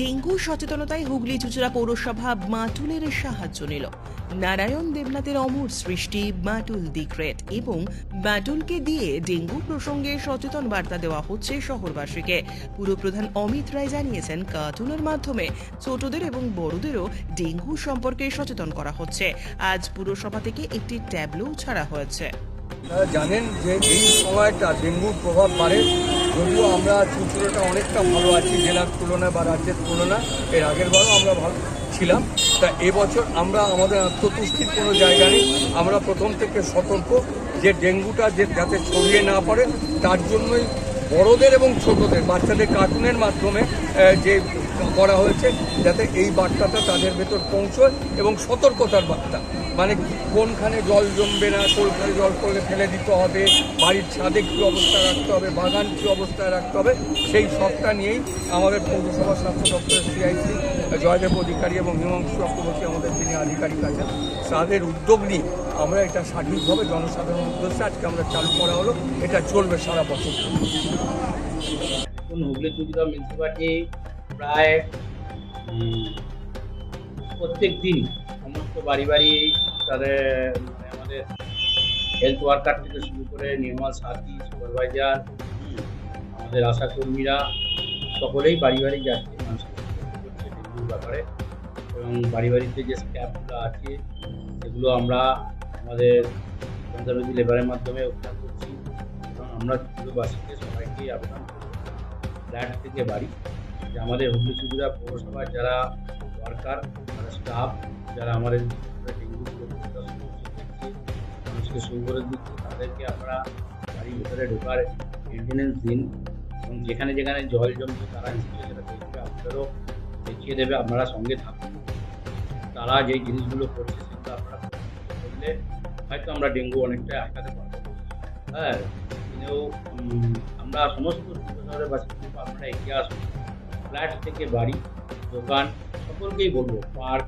Dengue সচেতনতায় Hooghly Chuchura পৌরসভা মাটুলের সাহায্য নিল। নারায়ণ দেবনাথের অমর সৃষ্টি মাটুল দি গ্রেট এবং মাটুলকে দিয়ে ডেঙ্গু প্রসঙ্গে সচেতন বার্তা দেওয়া হচ্ছে শহরবাসীকে। পুরপ্রধান অমিত রায় জানিয়েছেন কার্টুনের মাধ্যমে ছোটদের এবং বড়দেরও ডেঙ্গু সম্পর্কে সচেতন করা হচ্ছে। আজ পুরসভা থেকে একটি ট্যাবলো ছাড়া হয়েছে। জানেন যে এই সময়টা ডেঙ্গুর প্রভাব বাড়ে। যদিও আমরা চুচুড়োটা অনেকটা ভালো আছি, জেলার তুলনায় বা রাজ্যের তুলনায়। এর আগের বারও আমরা ভালো ছিলাম। তা এবছর আমরা আমাদের আত্মতুষ্টির কোনো জায়গা নেই। আমরা প্রথম থেকে সতর্ক। যে ডেঙ্গুটা যে যাতে ছড়িয়ে না পড়ে, তার জন্যই বড়দের এবং ছোটদের, বাচ্চাদের কার্টুনের মাধ্যমে যে করা হয়েছে, যাতে এই বার্তাটা তাদের ভেতর পৌঁছয় এবং সতর্কতার বার্তা। মানে কোনখানে জল জমবে না, কোনখানে জল করলে ফেলে দিতে হবে, বাড়ির ছাদে কী অবস্থায় রাখতে হবে, বাগান কী অবস্থায় রাখতে হবে, সেই সবটা নিয়েই আমাদের পৌরসভা স্বাস্থ্য দপ্তরের সিআইসি, জয়দেব অধিকারী এবং হিমাংশু চক্রবর্তী আমাদের যিনি আধিকারিক আছেন, তাদের উদ্যোগ নিয়ে আমরা এটা সঠিকভাবে জনসাধারণের উদ্দেশ্যে আজকে আমরা চালু করা হলো, এটা চলবে সারা বছর। হুগলি চুচুড়া মিউনিসিপালিটি প্রায় প্রত্যেক দিন সমস্ত বাড়ি বাড়ি তাদের মানে আমাদের হেলথ ওয়ার্কার থেকে শুরু করে নির্মল সাথী সুপারভাইজার আমাদের আশা কর্মীরা সকলেই বাড়ি বাড়ি যাচ্ছে ডেঙ্গুর ব্যাপারে। এবং বাড়ি বাড়িতে যে স্ট্যাফগুলো আছে, সেগুলো আমরা আমাদের কনজারভেটিভ লেবারের মাধ্যমে উদ্ধার করছি। এবং আমরা চুচুড়োবাসীকে সবাইকে আবেদন ফ্ল্যাট থেকে বাড়ি। যে আমাদের হুগলি চুচুড়া পৌরসভার যারা ওয়ার্কার যারা স্টাফ যারা আমাদের সমস্যা শুরু করে দিচ্ছে তাদেরকে আমরা বাড়ির ভিতরে ঢোকার মেনটেনেন্স দিন এবং যেখানে যেখানে জল জমছে তারা নিশ্চয়ই দেখিয়ে দেবে, আপনারা সঙ্গে থাকুন। তারা যেই জিনিসগুলো করছে সেগুলো আপনারা করলে হয়তো আমরা ডেঙ্গু অনেকটা আটকাতে পারব। হ্যাঁ আমরা সমস্ত শহরের বাসিন্দা আপনারা এগিয়ে আসুন। ফ্ল্যাট থেকে বাড়ি, দোকান, সকলকেই বলব, পার্ক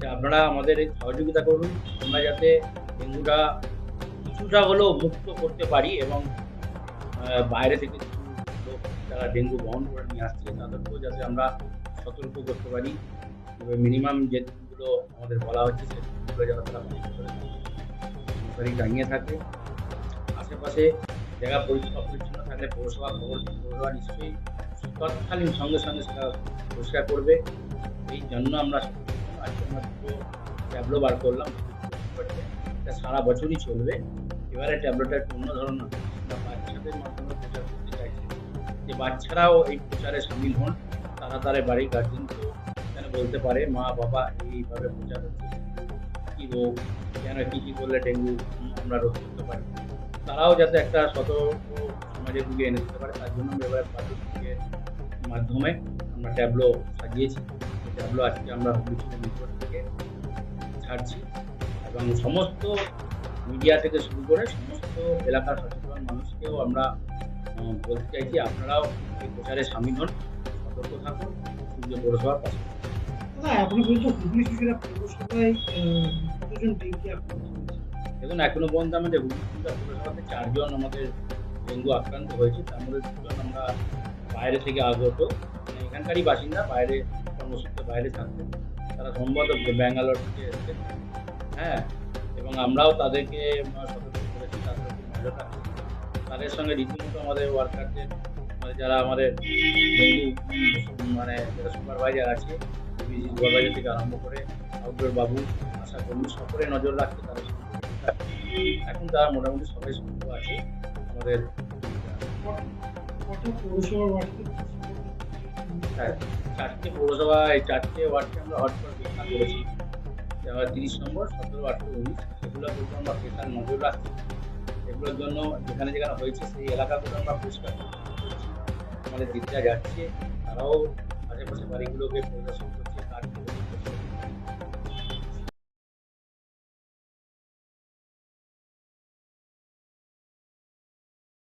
যে আপনারা আমাদের সহযোগিতা করুন, আমরা যাতে ডেঙ্গুটা কিছুটা হলেও মুক্ত করতে পারি এবং বাইরে থেকে লোক যারা ডেঙ্গু বহন করে নিয়ে আসছে, তাদেরকেও যাতে আমরা সতর্ক করতে পারি। মিনিমাম যে দিনগুলো আমাদের বলা হচ্ছে সেই দিনগুলো যারা তারা করে। টাঙিয়ে থাকে। আশেপাশে জায়গা পরিষ্কার পরিচ্ছন্ন থাকলে পৌরসভা খবর, পৌরসভা নিশ্চয়ই তৎকালীন সঙ্গে সঙ্গে সেটা পরিষ্কার করবে। এই জন্য আমরা আমরা ট্যাবলো বার করলাম। সারা বছরই চলবে। এবারে ট্যাবলোটা একটু অন্য ধরনের। বাচ্চাদের মাধ্যমে প্রচার করতে চাইছি, যে বাচ্চারাও এই প্রচারে সামিল হন তারা তারা বাড়ির গার্জেনকেও যেন বলতে পারে, মা, বাবা এইভাবে প্রচার হচ্ছে। কী রোগ, কেন, কী কী করলে ডেঙ্গু, আমরা রোধ করতে পারি। তারাও যাতে একটা সতর্ক সমাজের দিকে এনে দিতে পারে, তার জন্য এবার পার্টির মাধ্যমে আমরা ট্যাবলো সাজিয়েছি। ট্যাবলো আজকে আমরা হুগলি থেকে ছাড়ছি এবং সমস্ত মিডিয়া থেকে শুরু করে সমস্ত এলাকার সচেতন মানুষকেও আমরা বলতে চাইছি আপনারাও এই প্রচারে সামিল হন সতর্ক থাকুন সূর্য পৌরসভার পাশে। এখনও পর্যন্ত হুগলি চুচুড়া পৌরসভায় কতজন ডেঙ্গি দেখুন এখনও পর্যন্ত আমাদের হুগলি জেলা পৌরসভাতে চারজন আমাদের ডেঙ্গু আক্রান্ত হয়েছে তার মধ্যে দুজন আমরা বাইরে থেকে আগত। মানে এখানকারই বাসিন্দা বাইরে কর্মসূত্রে বাইরে থাকতেন তারা সম্ভবত ব্যাঙ্গালোর থেকে এসেছেন হ্যাঁ এবং আমরাও তাদেরকে সতর্ক করেছি, তাদের উপর নজর তাদের সঙ্গে রীতিমতো আমাদের ওয়ার্কারদের মানে যারা আমাদের মানে যারা সুপারভাইজার আছে সুপারভাইজার থেকে আরম্ভ করে আউটডোর বাবু, আশা কর্মী, সকলে নজর রাখছে তাদের এখন তারা মোটামুটি সবাই সুস্থ আছে, আমাদের হ্যাঁ, চারটে পৌরসভা এই চারটে ওয়ার্ডকে আমরা হটস্পট ঘোষণা করেছি। তিরিশ নম্বর সতেরো আঠেরো উনিশ সেগুলোর কিন্তু আমরা স্পেশাল নজর রাখছি। এগুলোর জন্য যেখানে যেখানে হয়েছে সেই এলাকাগুলো আমরা পরিষ্কার আমাদের দিদিরা যাচ্ছে তারাও আশেপাশে বাড়িগুলোকে পরিদর্শন